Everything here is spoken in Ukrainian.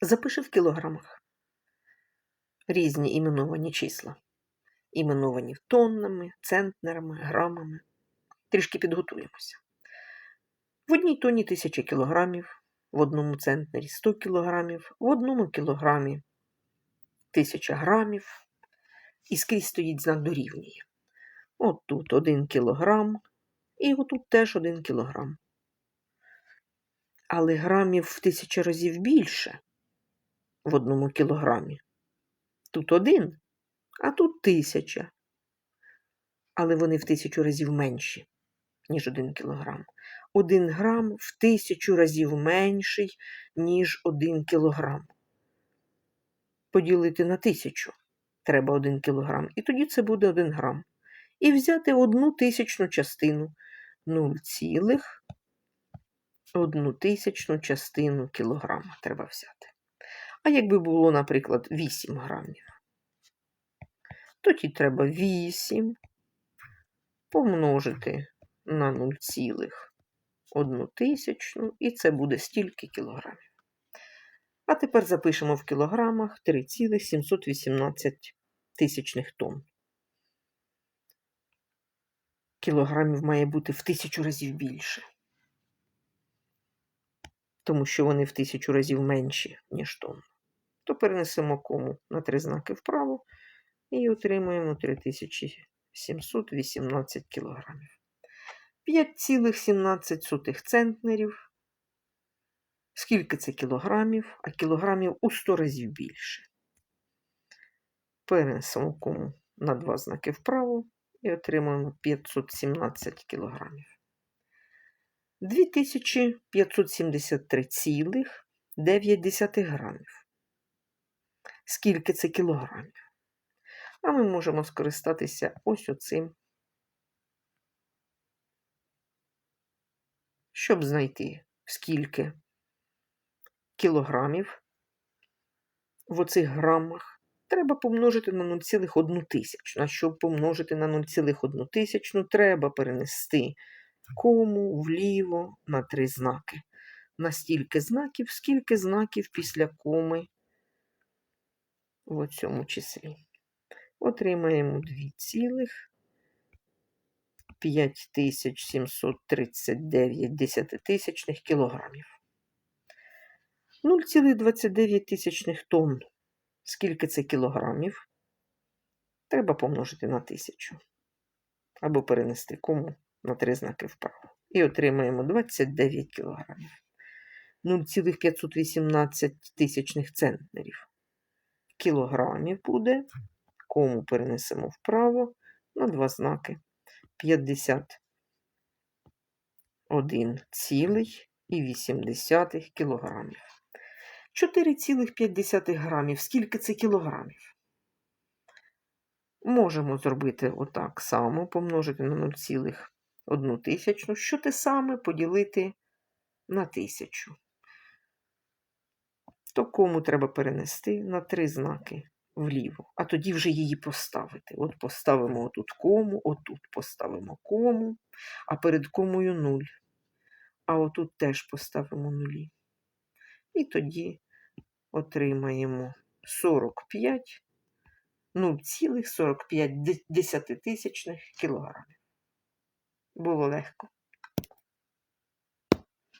Запиши в кілограмах різні іменовані числа. Іменовані тоннами, центнерами, грамами. Трішки підготуємося. В одній тоні 1000 кілограмів, в одному центнері 100 кілограмів, в одному кілограмі 1000 грамів. І скрізь стоїть знак дорівнює. От тут 1 кілограм, і отут теж 1 кілограм. Але грамів в тисячу разів більше в одному кілограмі. Тут один, а тут тисяча. Але вони в тисячу разів менші, ніж один кілограм. Один грам в тисячу разів менший, ніж один кілограм. Поділити на тисячу треба один кілограм, і тоді це буде один грам. І взяти одну тисячну частину 0,1 тисячну частину кілограма треба взяти. А якби було, наприклад, 8 грамів, тоді треба 8 помножити на 0,1 тисячну, і це буде стільки кілограмів. А тепер запишемо в кілограмах 3,718 тисячних тонн. Кілограмів має бути в тисячу разів більше. Тому що вони в тисячу разів менші, ніж тонн. То перенесемо кому на три знаки вправо і отримуємо 3718 кілограмів. 5,17 центнерів. Скільки це кілограмів, а кілограмів у 100 разів більше. Перенесемо кому на два знаки вправо і отримуємо 517 кілограмів. 2573,9 грамів. Скільки це кілограмів? А ми можемо скористатися ось оцим, щоб знайти, скільки кілограмів в оцих грамах треба помножити на 0,1 тисячну. А щоб помножити на 0,1 тисячну, треба перенести кому вліво на три знаки. На стільки знаків, скільки знаків після коми в цьому числі. Отримаємо 2,5739 десятитисячних кілограмів. 0,29 тисячних тонн. Скільки це кілограмів? Треба помножити на тисячу. Або перенести кому на три знаки вправо. І отримаємо 29 кілограмів. 0,518 тисячних центнерів. Кілограмів буде. Кому перенесемо вправо на два знаки. 51,8 кілограмів. 4,5 грамів. Скільки це кілограмів? Можемо зробити отак само, помножити на 0,1 тисячну, що те саме поділити на тисячу. То кому треба перенести на три знаки вліво, а тоді вже її поставити. От поставимо отут кому, отут поставимо кому, а перед комою 0. А отут теж поставимо нулі. І тоді отримаємо 45, 0,45 десятитисячних кілограмів. Було легко.